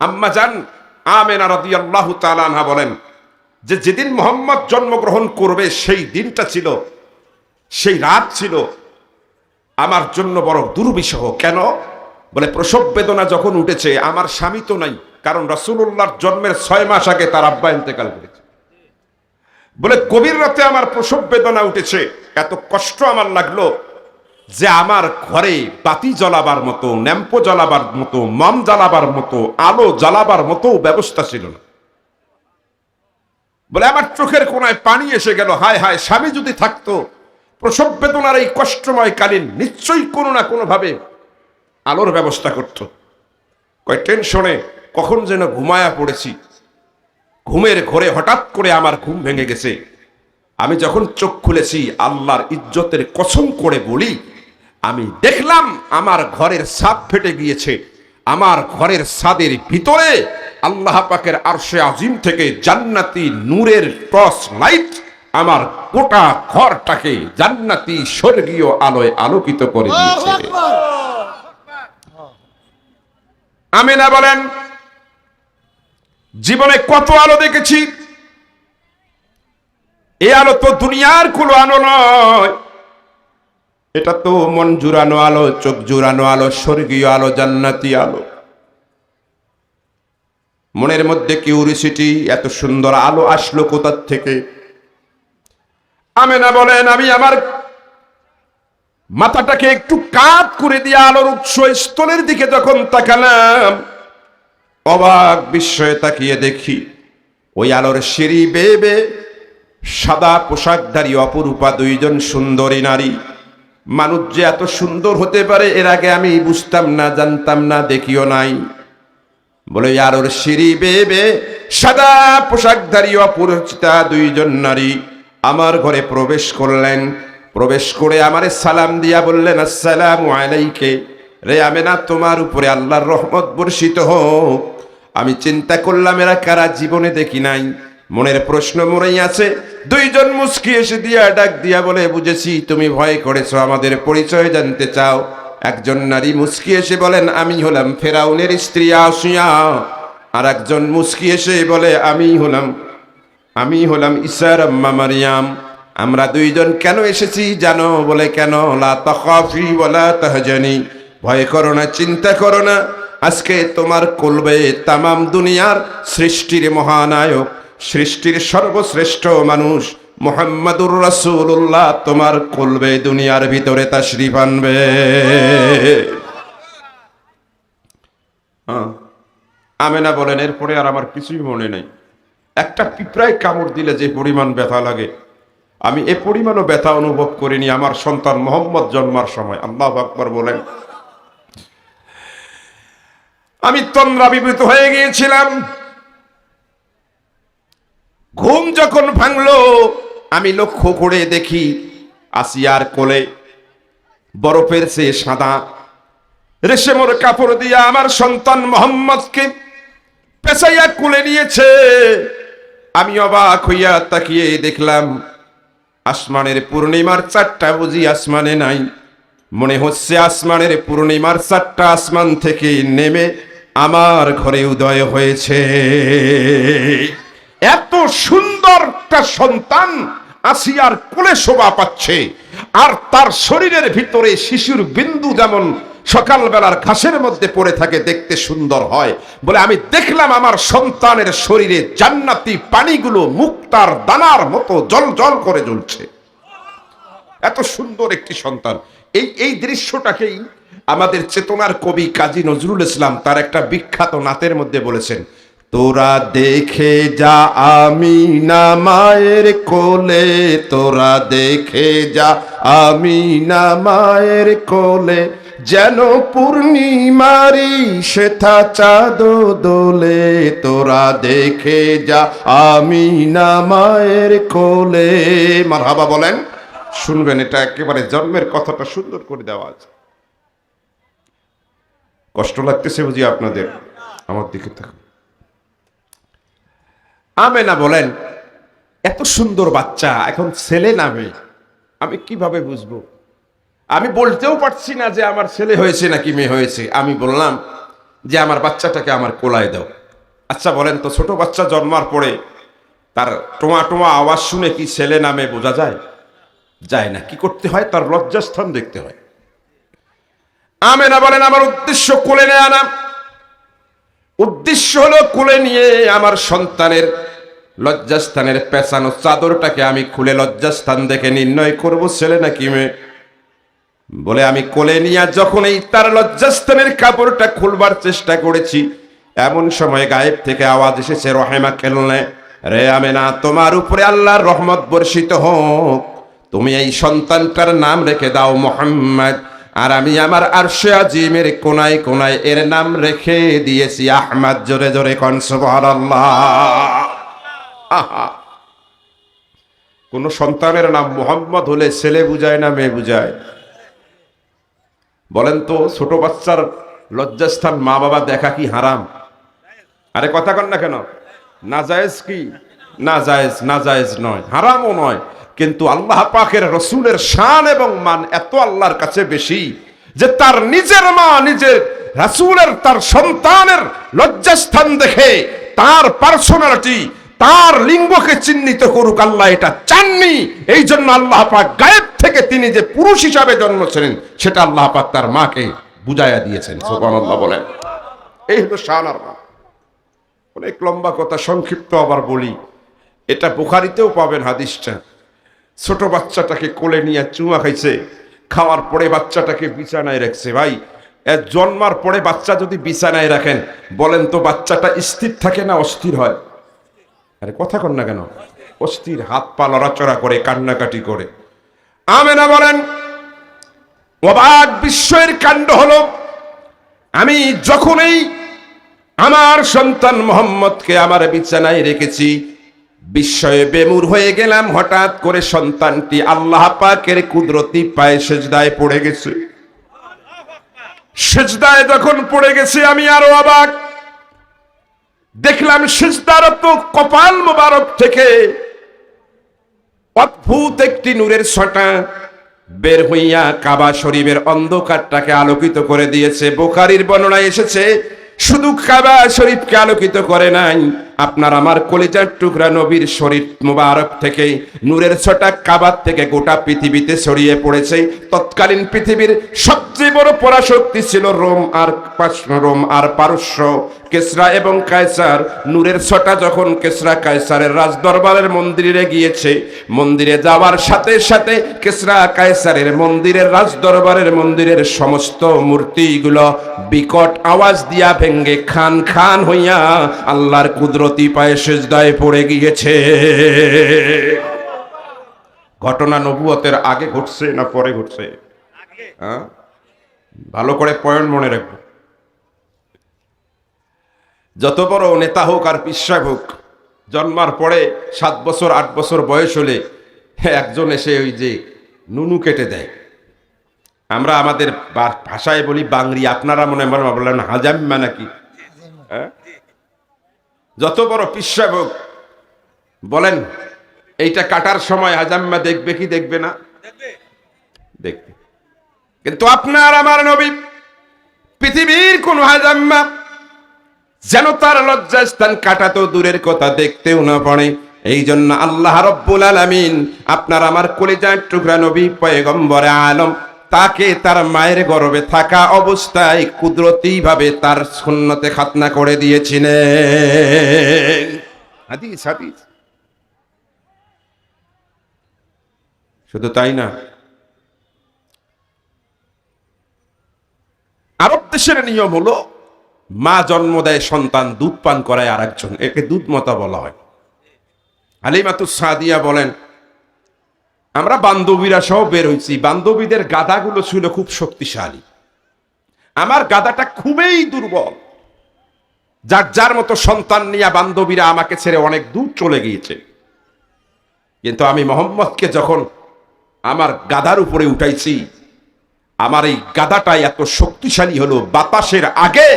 আম্মা জান, আমেনা রাদিয়াল্লাহু তাআলা আনহা বলেন যে যেদিন মোহাম্মদ জন্মগ্রহণ করবে, সেই দিনটা ছিল, সেই রাত ছিল। আমার জন্য বড় দুর্বিষহ। কেন? বলে, প্রসব বেদনা যখন উঠেছে, আমার স্বামী তো নাই, কারণ রাসূলুল্লাহর জন্মের ছয় মাস আগে তার আব্বা ইন্তেকাল করেছে। বলে কবির রাতে আমার প্রসব বেদনা উঠেছে, এত কষ্ট আমার লাগল যে আমার ঘরে বাতি জ্বলাবার মতো ন্যাম্পো জ্বলাবার মতো, মম জ্বালাবার মতো, আলো জ্বালাবার মতো ব্যবস্থা ছিল না। বলে আমার চোখের কোনায় পানি এসে গেল। হায় হায়, স্বামী যদি থাকতো, প্রসব বেদনার এই কষ্টময় কালীন নিশ্চয়ই কোনো না কোনোভাবে আলোর ব্যবস্থা করত। কয়, টেনশনে কখন যেন ঘুমায়া পড়েছি। ঘুমের ঘরে হঠাৎ করে আমার ঘুম ভেঙে গেছে। আমি যখন চোখ খুলেছি, আল্লাহর ইজ্জতের কসম করে বলি আমি দেখলাম আমার ঘরের ছাদ ফেটে গিয়েছে। আমার ঘরের ছাদের ভিতরে আল্লাহ পাকের আরশে আজিম থেকে জান্নাতি নূরের টর্চ লাইট আমার গোটা ঘরটাকে জান্নাতি স্বর্গীয় আলোয় আলোকিত করে দিয়েছে। আমিনা বলেন জীবনে কত আলো দেখেছি? এ আলো তো দুনিয়ার কোনো আলো নয়। এটা তো মন জুড়ানো আলো, চোখ জুড়ানো আলো, স্বর্গীয় আলো, জান্নাতি আলো। মনের মধ্যে কিউরিসিটি এত সুন্দর আলো আসলো কোথার থেকে? আমেনা বলেন, আমি আমার মাথাটাকে একটু কাত করে দিয়ে আলোর উৎস স্থলের দিকে যখন তাকালাম, অবাক বিস্ময়ে তাকিয়ে দেখি, ওই আলোর সিঁড়ি বেয়ে বেয়ে সাদা পোশাকধারী অপরূপা দুইজন সুন্দরী নারী মানুষ যে এত সুন্দর হতে পারে, এর আগে আমি বুঝতাম না, জানতাম না, দেখিও নাই। বলে আর ওর সিঁড়ি বেয়ে বেয়ে সাদা পোশাকধারী অপরিচিতা দুইজন নারী আমার ঘরে প্রবেশ করলেন। প্রবেশ করে আমারে সালাম দিয়া বললেন, আসসালাম আলাইকে। রে আমেনা, তোমার উপরে আল্লাহর রহমত বর্ষিত হোক। আমি চিন্তা করলাম, এরা কারা? জীবনে দেখি নাই। মনের প্রশ্ন মনেই আছে। দুইজন মুস্কি এসে দিয়া ডাক দিয়া বলে, বুঝেছি, তুমি ভয় করেছ, আমাদের পরিচয় জানতে চাও। একজন নারী মুস্কি এসে বলেন, আমি হলাম ফেরাউনের স্ত্রী আসিয়া। আর একজন মুস্কি এসে বলে, আমি হলাম আমি হলাম ইসার আম্মা মারিয়াম। আমরা দুইজন কেন এসেছি জানো? বলে, কেন? লা ওয়ালা তাহজানি। ভয় করো না, চিন্তা করো না। আজকে তোমার কলবে তামাম দুনিয়ার সৃষ্টির মহানায়ক সৃষ্টির সর্বশ্রেষ্ঠ মানুষ মোহাম্মদুর রাসূলুল্লাহ, তোমার কলবে দুনিয়ার ভিতরে তাশরিফ আনবে। হ্যাঁ। আমেনা বলেন, এরপরে আর আমার কিছুই মনে নেই। একটা পিঁপড়ায় কামড় দিলে যে পরিমাণ ব্যথা লাগে, আমি এ পরিমাণও ব্যথা অনুভব করিনি আমার সন্তান মোহাম্মদ জন্মার সময়। আল্লাহ আকবর বলেন। আমি তন্দ্রাবিভূত হয়ে গিয়েছিলাম। ঘুম যখন ভাঙলো, আমি লক্ষ্য করে দেখি আসিয়ার কোলে বরফের সে সাদা রেশমের কাপড় দিয়ে আমার সন্তান মোহাম্মদকে পেশাইয়া কুলে নিয়েছে। আমি অবাক হইয়া তাকিয়ে দেখলাম, আসমানের পূর্ণিমার চারটা বুঝি আসমানে নাই। মনে হচ্ছে আসমানের পূর্ণিমার চারটা আসমান থেকে নেমে আমার ঘরে উদয় হয়েছে। এত সুন্দর একটা সন্তান আসিয়ার কোলে শোভা পাচ্ছে। আর তার শরীরের ভিতরে শিশুর বিন্দু যেমন সকালবেলার ঘাসের মধ্যে পড়ে থাকে, দেখতে সুন্দর হয়। বলে আমি দেখলাম আমার সন্তানের শরীরে জান্নাতি পানিগুলো মুক্তার দানার মতো জল জল করে জ্বলছে। এত সুন্দর একটি সন্তান। এই এই দৃশ্যটাকেই আমাদের চেতনার কবি কাজী নজরুল ইসলাম তার একটা বিখ্যাত নাতের মধ্যে বলেছেন। তোরা দেখে যা আমি না মায়ের কোলে, তোরা দেখে যা আমি না মায়ের কোলে, যেন পূর্ণিমারি সেথা চাঁদ দোলে, তোরা দেখে যা আমি না মায়ের কোলে। মারহাবা বলেন, শুনবেন, এটা একেবারে জন্মের কথাটা সুন্দর করে দেওয়া আছে। কষ্ট লাগতেছে বুঝি আপনাদের, আমার দিকে থাকুন আমেনা বলেন, এত সুন্দর বাচ্চা, এখন ছেলে নামে, আমি কীভাবে বুঝব? আমি বলতেও পারছি না যে আমার ছেলে হয়েছে নাকি মেয়ে হয়েছে। আমি বললাম যে, আমার বাচ্চাটাকে আমার কোলায় দাও। আচ্ছা বলেন তো, ছোট বাচ্চা জন্মার পরে তার টোমা টোমা আওয়াজ শুনে কি ছেলে নামে বোঝা যায়? যায় না। কি করতে হয়? তার লজ্জাস্থান দেখতে হয়। আমেনা বলেন, আমার উদ্দেশ্য কোলে নেয়া না উদ্দেশ্য হলো কোলে নিয়ে আমার সন্তানের লজ্জাস্থানের পেঁচানো চাদরটাকে আমি খুলে লজ্জাস্থান দেখে নির্ণয় করব, ছেলে নাকি মেয়ে? বলে আমি কোলে নিয়ে যখন এই তার লজ্জাস্থানের কাপড়টা খুলবার চেষ্টা করেছি, এমন সময় গায়েব থেকে আওয়াজ এসেছে, রহেমা খেলনে, রে আমেনা, তোমার উপরে আল্লাহর রহমত বর্ষিত হোক। তুমি এই সন্তানটার নাম রেখে দাও মোহাম্মদ, আর আমি আমার আরশে আজিমের কোনায় কোনায় এর নাম রেখে দিয়েছি আহমদ। জোরে জোরে কনসবর আহা কোন সন্তানের নাম মোহাম্মদ হলে ছেলে বুঝায় না মেয়ে বুঝায়? বলেন তো, ছোট বাচ্চার লজ্জাস্থান মা বাবা দেখা কি হারাম? আরে কথা কন না কেন? না জায়েজ কি? না জায়েজ না জায়েজ নয়, হারামও নয়। কিন্তু আল্লাহ পাকের রসুলের শান এবং মান এত আল্লাহর কাছে বেশি যে তার নিজের মা নিজের রাসূলের, তার সন্তানের লজ্জাস্থান দেখে তার পার্সোনালিটি তার লিঙ্গকে চিহ্নিত করুক, আল্লাহ এটা চাননি। এই জন্য আল্লাহ পাক গায়েব থেকে তিনি যে পুরুষ হিসাবে জন্মছিলেন সেটা আল্লাহ পাক তার মাকে বুঝাইয়া দিয়েছেন, সুবহানাল্লাহ বলেন। এই হলো শান আর মা। অনেক লম্বা কথা, সংক্ষিপ্ত আবার বলি। এটা বুখারিতেও পাবেন হাদিসটা। ছোট বাচ্চাটাকে কোলে নিয়ে চুমা খাইছে, খাওয়ার পরে বাচ্চাটাকে বিছানায় রাখছে। ভাই জন্মার পরে বাচ্চা যদি বিছানায় রাখেন, বলেন তো বাচ্চাটা স্থির থাকে না অস্থির হয়? আরে কথা কন না কেন? অস্থির হাত পা লড়াচড়া করে, কান্নাকাটি করে। আমেনা বলেন, অবাক বিস্ময়ের কাণ্ড হলো, আমি যখনই আমার সন্তান মোহাম্মদকে আমার বিছানায় রেখেছি, বিস্ময়ে বেমুর হয়ে গেলাম, হঠাৎ করে সন্তানটি আল্লাহ পাকের কুদরতি পায়ে সেজদায় পড়ে গেছে। সেজদায় যখন পড়ে গেছে, আমি আরও অবাক। দেখলাম সেজদারত কপাল মোবারক থেকে অদ্ভুত একটি নূরের ছটা বের হইয়া কাবা শরীফের অন্ধকারটাকে আলোকিত করে দিয়েছে। বোখারির বর্ণনায় এসেছে, শুধু কাবা শরীফকে আলোকিত করে নাই, আপনার আমার কলিজার টুকরা নবীর শরীর মুবারক থেকে, নূরের ছটা কাবার থেকে গোটা পৃথিবীতে ছড়িয়ে পড়েছে। তৎকালীন পৃথিবীর সবচেয়ে বড় পরাশক্তি ছিল রোম আর রোম আর পারস্য। কেসরা এবং কায়সার, নূরের ছটা যখন কেসরা কায়সারের রাজদরবারের মন্দিরে গিয়েছে, মন্দিরে যাওয়ার সাথে সাথে কেসরা কায়সারের মন্দিরের রাজদরবারের মন্দিরের সমস্ত মূর্তিগুলো বিকট আওয়াজ দিয়া ভেঙ্গে খান খান হইয়া আল্লাহর কুদরতি পায়ে সেজদায় পড়ে গিয়েছে। ঘটনা নবুয়তের আগে ঘটছে না পরে ঘটছে? হ্যাঁ? ভালো করে পয়েন্ট মনে রাখব। যত বড় নেতা হোক আর পিসাব হোক, জন্মার পরে সাত বছর, আট বছর বয়স হলে একজন এসে ওই যে নুনু কেটে দেয়। আমরা আমাদের ভাষায় বলি বাংরি, আপনারা মনে মনে বললেন হাজাম্মা নাকি? হ্যাঁ? যত বড় পিসাব হোক, বলেন, এইটা কাটার সময় হাজাম্মা দেখবে কি দেখবে না? দেখবে। কিন্তু আপনার আমার নবী, পৃথিবীর কোন হাজাম্মা যেন তার লজ্জাস্থান কাটা তো দূরের কথা দেখতেও না পড়ে। এই জন্য আল্লাহ রব্বুল আলামিন আপনার আমার কলিজার টুকরা নবী পয়গম্বরে আলম, তাকে তার মায়ের গর্ভে থাকা অবস্থায় কুদরতি ভাবে তার সুন্নতে খাতনা করে দিয়েছিলেন। শুধু তাই না, আরব দেশের নিয়ম হলো মা জন্ম দেয়, সন্তান দুধ পান করায় আর একজন একে দুধ মতা বলা হয়। আলিমাতু সাদিয়া বলেন, আমরা বান্ধবীরা সহ বের হয়েছি বান্ধবীদের গাদাগুলো ছিল খুব শক্তিশালী। আমার গাদাটা খুবই দুর্বল। যার যার মতো সন্তান নিয়ে বান্ধবীরা আমাকে ছেড়ে অনেক দূর চলে গিয়েছে। কিন্তু আমি মোহাম্মদকে যখন আমার গাদার উপরে উঠাইছি, আমার এই গাদাটা এত শক্তিশালী হলো বাতাসের আগে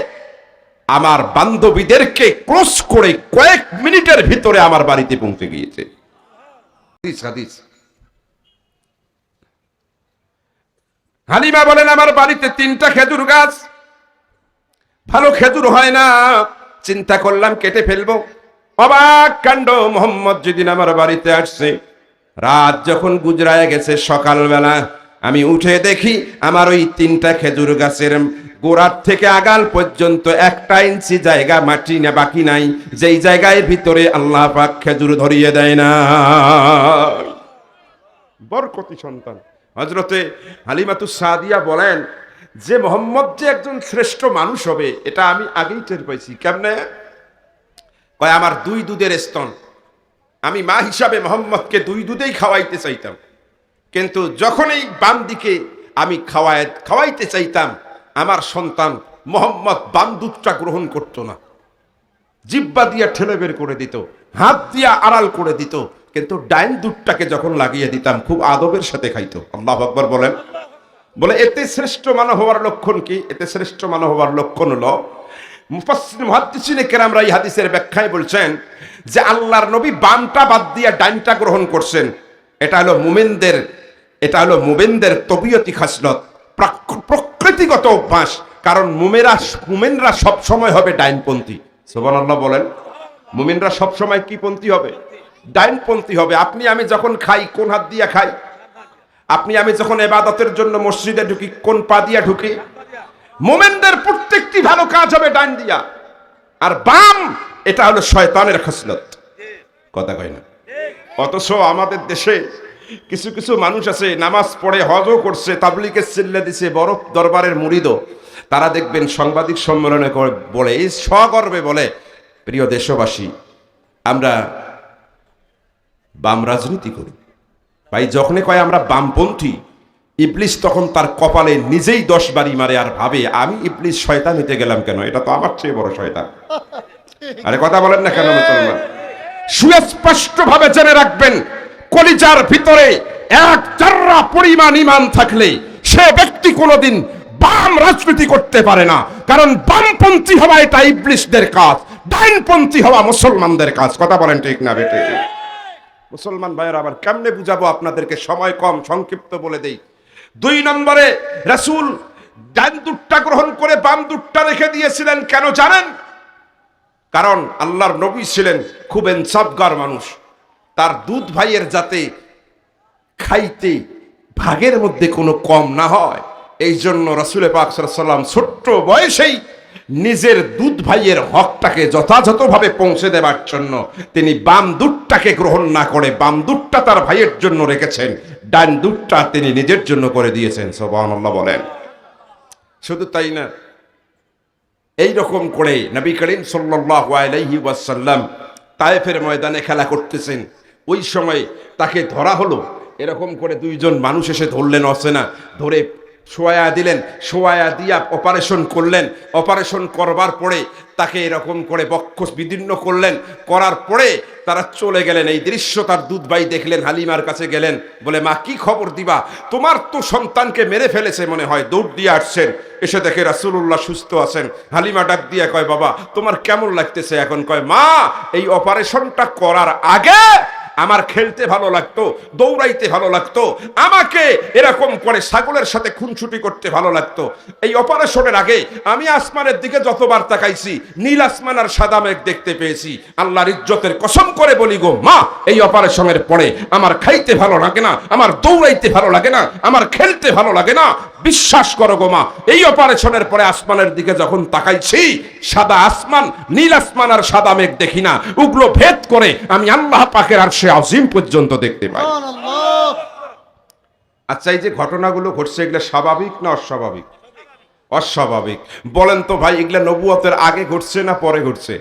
আমার বান্ধবীদেরকে ক্রস করে কয়েক মিনিটের ভিতরে আমার বাড়িতে পৌঁছে গিয়েছে। হালিমা বলেন, আমার বাড়িতে তিনটা খেজুর গাছ। ভালো খেজুর হয় না। চিন্তা করলাম, কেটে ফেলব। অবাক কাণ্ড, মোহাম্মদ যেদিন আমার বাড়িতে আসছে, রাত যখন গুজরায় গেছে সকালবেলা, আমি উঠে দেখি আমার ওই তিনটা খেজুর গাছের গোড়ার থেকে আগাল পর্যন্ত একটা ইঞ্চি জায়গা মাটি না বাকি নাই। যেই জায়গায় ভিতরে আল্লাহ পাক খেজুর ধরিয়ে দেয় না। বরকতি সন্তান। হজরতে হালিমাতু সাদিয়া বলেন, যে মোহাম্মদ যে একজন শ্রেষ্ঠ মানুষ হবে, এটা আমি আগেই টের পাইছি। কেমনে? কয়, আমার দুই দুধের স্তন। আমি মা হিসাবে মোহাম্মদকে দুই দুধেই খাওয়াইতে চাইতাম। কিন্তু যখনই বাম দিকে আমি খাওয়াই খাওয়াইতে চাইতাম আমার সন্তান মোহাম্মদ বাম গ্রহণ করতো না। জিব্বা দিয়া ঠেলে বের করে দিত, হাত দিয়া আড়াল করে দিত, কিন্তু ডাইন দুধটাকে যখন লাগিয়ে দিতাম, খুব আদবের সাথে খাইতো। আল্লাহ আকবর বলেন। বলে, এতে শ্রেষ্ঠ মানব হওয়ার লক্ষণ কি? এতে শ্রেষ্ঠ মানব হওয়ার লক্ষণ হলো এই হাদিসের ব্যাখ্যায় বলছেন যে আল্লাহর নবী বামটা বাদ দিয়ে ডাইনটা গ্রহণ করছেন। এটা হলো মুমিনদের, এটা হলো মুমিনদের তবিয়তি খাসলত প্রকৃতিগত অভ্যাস, কারণ মুমেরা, মুমেনরা সব সময় হবে ডাইনপন্থী। সুবহানাল্লাহ বলেন, মুমিনরা সব সময় কি পন্থী হবে? ডাইনপন্থী হবে। আপনি আমি যখন খাই, কোন হাত দিয়া খাই? আপনি আমি যখন এবাদতের জন্য মসজিদে ঢুকি, কোন পা দিয়া ঢুকি? মোমেনদের প্রত্যেকটি ভালো কাজ হবে ডান দিয়া। আর বাম, এটা হলো শয়তানের খসলত। কথা কয় না? অথচ আমাদের দেশে কিছু কিছু মানুষ আছে, নামাজ পড়ে, হজও করছে তাবলিকে চিল্লে দিছে, বরফ দরবারের মুরিদও তারা দেখবেন সাংবাদিক সম্মেলনে বলে, এই সগর্বে বলে, প্রিয় দেশবাসী, আমরা বাম রাজনীতি করি। ভাই, যখনই কয় আমরা বামপন্থী, ইবলিস তখন তার কপালে নিজেই দশ বাড়ি মারে আর ভাবে, আমি ইবলিস শয়তান নিতে গেলাম কেন? এটা তো আমার চেয়ে বড় শয়তান। আরে কথা বলেন না কেন, মুসলমান? সুস্পষ্ট ভাবে জেনে রাখবেন কলিজার ভিতরে এক চাররা পরিমাণ ইমান থাকলে সে ব্যক্তি কোনোদিন বাম রাজনীতি করতে পারে না। কারণ বামপন্থী হওয়া এটা ইবলিসদের কাজ ডাইনপন্থী হওয়া মুসলমানদের কাজ। কথা বলেন ঠিক না বেটে মুসলমান ভাইয়ের আবার কেমনে বুঝাবো আপনাদেরকে? সময় কম, সংক্ষিপ্ত বলে দেই। দুই নম্বরে, রাসূল ডান দুধটা গ্রহণ করে বাম দুধটা রেখে দিয়েছিলেন। কেন জানেন? কারণ আল্লাহর নবী ছিলেন খুব এনসাফগার মানুষ। তার দুধ ভাইয়ের যাতে খাইতে ভাগের মধ্যে কোনো কম না হয়। এই জন্য রসুল পাক সাল্লাম ছোট্ট বয়সেই নিজের দুধ ভাইয়ের হকটাকে যথাযথভাবে পৌঁছে দেবার জন্য তিনি বাম দুধটাকে গ্রহণ না করে বাম দুধটা তার ভাইয়ের জন্য রেখেছেন, ডান দুধটা তিনি নিজের জন্য করে দিয়েছেন সোবাহ বলেন। শুধু তাই না এই রকম করে নবী করিম সাল্লাল্লাহু আলাইহি ওয়াসাল্লাম তায়েফের ময়দানে খেলা করতেছেন। ওই সময় তাকে ধরা হলো। এরকম করে দুইজন মানুষ এসে ধরলেন অচেনা ধরে শোয়া দিলেন, শোয়া দিয়া অপারেশন করলেন। অপারেশন করবার পরে তাকে এরকম করে বক্ষ বিদীর্ণ করলেন। করার পরে তারা চলে গেলেন। এই দৃশ্য তার দুধ ভাই দেখলেন, হালিমার কাছে গেলেন। বলে, মা, কি খবর দিবা? তোমার তো সন্তানকে মেরে ফেলেছে মনে হয়, দৌড় দিয়ে আসছেন। এসে দেখে রাসুল্লাহ সুস্থ আছেন। হালিমা ডাক দিয়ে কয়, বাবা, তোমার কেমন লাগতেছে এখন? কয়, মা, এই অপারেশনটা করার আগে আমার খেলতে ভালো লাগতো, দৌড়াইতে ভালো লাগতো, আমাকে এরকম করে ছাগলের সাথে খুনছুটি করতে ভালো লাগতো। এই অপারেশনের আগে আমি আসমানের দিকে যতবার তাকাইছি, নীল আসমান আর সাদা মেঘ দেখতে পেয়েছি। আল্লাহর ইজ্জতের কসম করে বলি গো মা, এই অপারেশনের পরে আমার খাইতে ভালো লাগে না, আমার দৌড়াইতে ভালো লাগে না, আমার খেলতে ভালো লাগে না বিশ্বাস করো গো মা, এই অপারেশনের পরে আসমানের দিকে যখন তাকাইছি, সাদা আসমান, নীল আসমান আর সাদা মেঘ দেখি না। উগ্র ভেদ করে আমি আল্লাহ পাকের আর সে আজিম পর্যন্ত দেখতে পাই। আচ্ছা এই যে ঘটনাগুলো ঘটছে, এগুলো স্বাভাবিক না অস্বাভাবিক? অস্বাভাবিক। বলেন তো ভাই, এগুলা নবুয়তের আগে ঘটছে না পরে ঘটছে?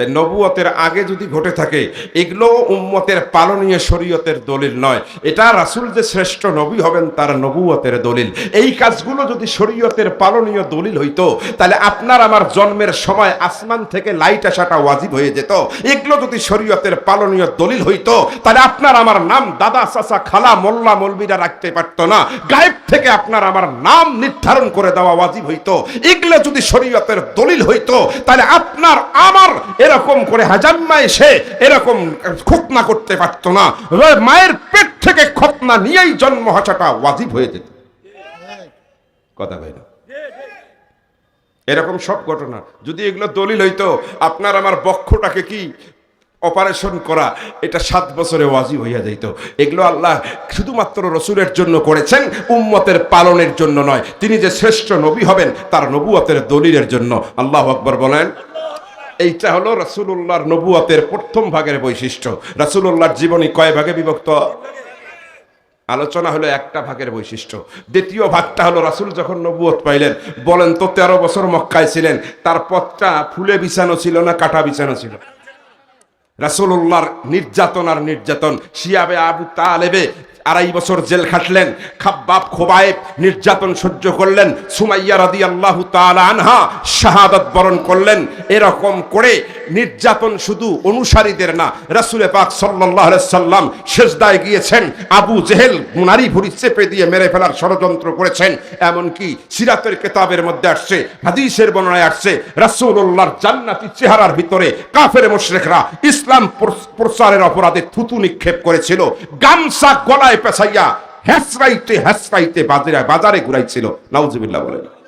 তাই নবুয়তের আগে যদি ঘটে থাকে, এগুলো উম্মতের পালনীয় শরীয়তের দলিল নয়। এটা রাসূল যে শ্রেষ্ঠ নবী হবেন, তার নবুয়তের দলিল। এই কাজগুলো যদি শরীয়তের পালনীয় দলিল হইতো, তাহলে আপনার আমার জন্মের সময় আসমান থেকে লাইট আসাটা ওয়াজিব হয়ে যেত। এগুলো যদি শরীয়তের পালনীয় দলিল হইতো, তাহলে আপনার আমার নাম দাদা, চাচা, খালা, মোল্লা, মলবিরা রাখতে পারতো না। গায়েব থেকে আপনার আমার নাম নির্ধারণ করে দেওয়া ওয়াজিব হইতো। এগুলো যদি শরীয়তের দলিল হইতো, তাহলে আপনার আমার এরকম করে হাজাম্মা এসে এরকম খতনা করতে পারতো না। মায়ের পেট থেকে খতনা নিয়েই জন্ম হাসাটা ওয়াজিব হয়ে যেত। কথা ভাই এরকম সব ঘটনা। যদি এগুলো দলিল হইতো, আপনার আমার বক্ষটাকে কি অপারেশন করা, এটা সাত বছরে ওয়াজি হইয়া যাইত। এগুলো আল্লাহ শুধুমাত্র রসুলের জন্য করেছেন, উম্মতের পালনের জন্য নয়। তিনি যে শ্রেষ্ঠ নবী হবেন, তার নবুয়তের দলিলের জন্য। আল্লাহ আকবর বলেন এইটা হলো রাসূলুল্লাহর নবুয়তের প্রথম ভাগের বৈশিষ্ট্য। রাসূলুল্লাহর জীবনী কয় ভাগে বিভক্ত? আলোচনা হলো একটা ভাগের বৈশিষ্ট্য। দ্বিতীয় ভাগটা হলো রাসূল যখন নবুয়ত পাইলেন, বলেন তো তেরো বছর মক্কায় ছিলেন, তার পথটা ফুলে বিছানো ছিল না কাটা বিছানো ছিল? রাসূলুল্লাহর নির্যাতন আর নির্যাতন, শিয়াবে আবু তালেবে আড়াই বছর জেল খাটলেন, খাব্বাব খোবায়েব নির্যাতন সহ্য করলেন, সুমাইয়া রাদি আল্লাহ আনহা শাহাদত বরণ করলেন। এরকম করে নির্যাতন শুধু অনুসারীদের না, রাসূলে পাক আলাইহি সাল্লাম সেজদায় গিয়েছেন, আবু জেহেল নারী ভুড়ি চেপে দিয়ে মেরে ফেলার ষড়যন্ত্র করেছেন, এমনকি সিরাতের কেতাবের মধ্যে আসছে, হাদিসের বর্ণনায় আসছে, রাসূলুল্লাহর জান্নাতি চেহারার ভিতরে কাফের মুশরিকরা ইসলাম প্রচারের অপরাধে থুতু নিক্ষেপ করেছিল, গামছা গলায় পেছাইয়া হেসরাইতে হেসরাইতে বাজারে বাজারে ঘুরাইছিল। নাউজুবিল্লাহ বলেন।